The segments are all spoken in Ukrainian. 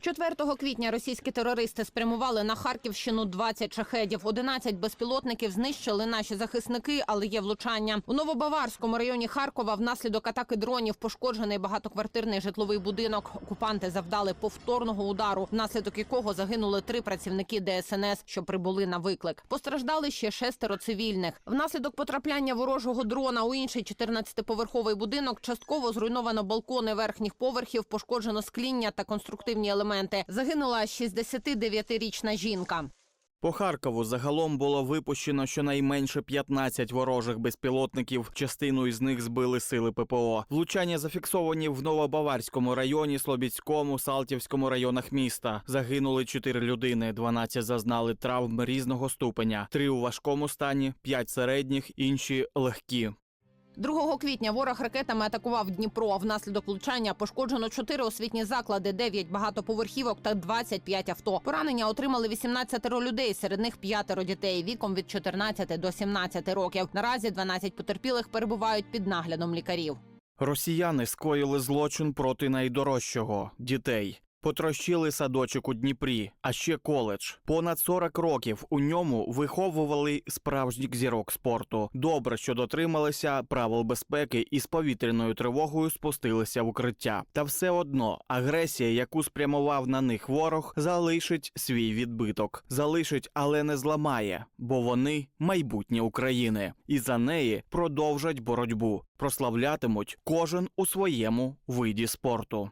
4 квітня російські терористи спрямували на Харківщину 20 шахедів. 11 безпілотників знищили наші захисники, але є влучання. У Новобаварському районі Харкова внаслідок атаки дронів пошкоджений багатоквартирний житловий будинок. Окупанти завдали повторного удару, внаслідок якого загинули три працівники ДСНС, що прибули на виклик. Постраждали ще шестеро цивільних. Внаслідок потрапляння ворожого дрона у інший 14-поверховий будинок частково зруйновано балкони верхніх поверхів, пошкоджено скління та конструктивні елементи. Загинула 69-річна жінка. По Харкову загалом було випущено щонайменше 15 ворожих безпілотників. Частину із них збили сили ППО. Влучання зафіксовані в Новобаварському районі, Слобідському, Салтівському районах міста. Загинули 4 людини, 12 зазнали травм різного ступеня. 3 у важкому стані, 5 середніх, інші легкі. 2 квітня ворог ракетами атакував Дніпро. Внаслідок влучання пошкоджено 4 освітні заклади, 9 багатоповерхівок та 25 авто. Поранення отримали 18 людей, серед них п'ятеро дітей віком від 14 до 17 років. Наразі 12 потерпілих перебувають під наглядом лікарів. Росіяни скоїли злочин проти найдорожчого дітей. Потрощили садочок у Дніпрі, а ще коледж. Понад 40 років у ньому виховували справжніх зірок спорту. Добре, що дотрималися правил безпеки і з повітряною тривогою спустилися в укриття. Та все одно агресія, яку спрямував на них ворог, залишить свій відбиток. Залишить, але не зламає, бо вони майбутнє України, і за неї продовжать боротьбу. Прославлятимуть кожен у своєму виді спорту.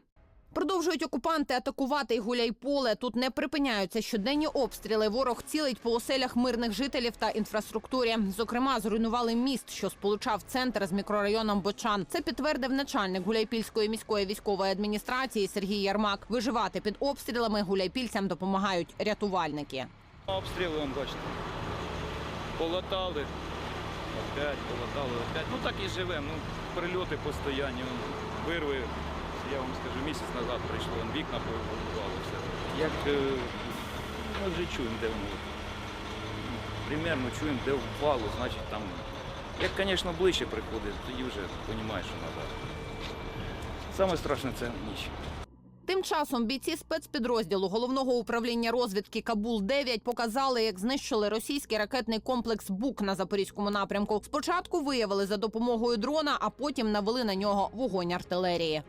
Продовжують окупанти атакувати й гуляйполе. Тут не припиняються щоденні обстріли. Ворог цілить по оселях мирних жителів та інфраструктурі. Зокрема, зруйнували міст, що сполучав центр з мікрорайоном Бочан. Це підтвердив начальник Гуляйпільської міської військової адміністрації Сергій Ярмак. Виживати під обстрілами гуляйпільцям допомагають рятувальники. Обстріли, он, бачите. Полотали. Опять, полотали, опять. Ну так і живемо. Ну, прильоти постоянні, вирви. Я вам скажу, місяць назад прийшло, он, вікна повибивало все. Як е, ми вже чуємо, де воно. Примерно чуємо, де впало, значить там. Як, звісно, ближче приходить, тоді вже розумієш, що треба. Саме страшне це ніч. Тим часом бійці спецпідрозділу головного управління розвідки Кабул 9 показали, як знищили російський ракетний комплекс БУК на запорізькому напрямку. Спочатку виявили за допомогою дрона, а потім навели на нього вогонь артилерії.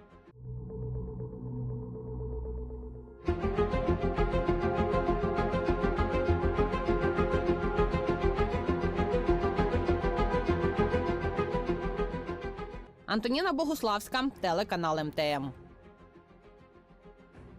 Антоніна Богуславська, телеканал МТМ.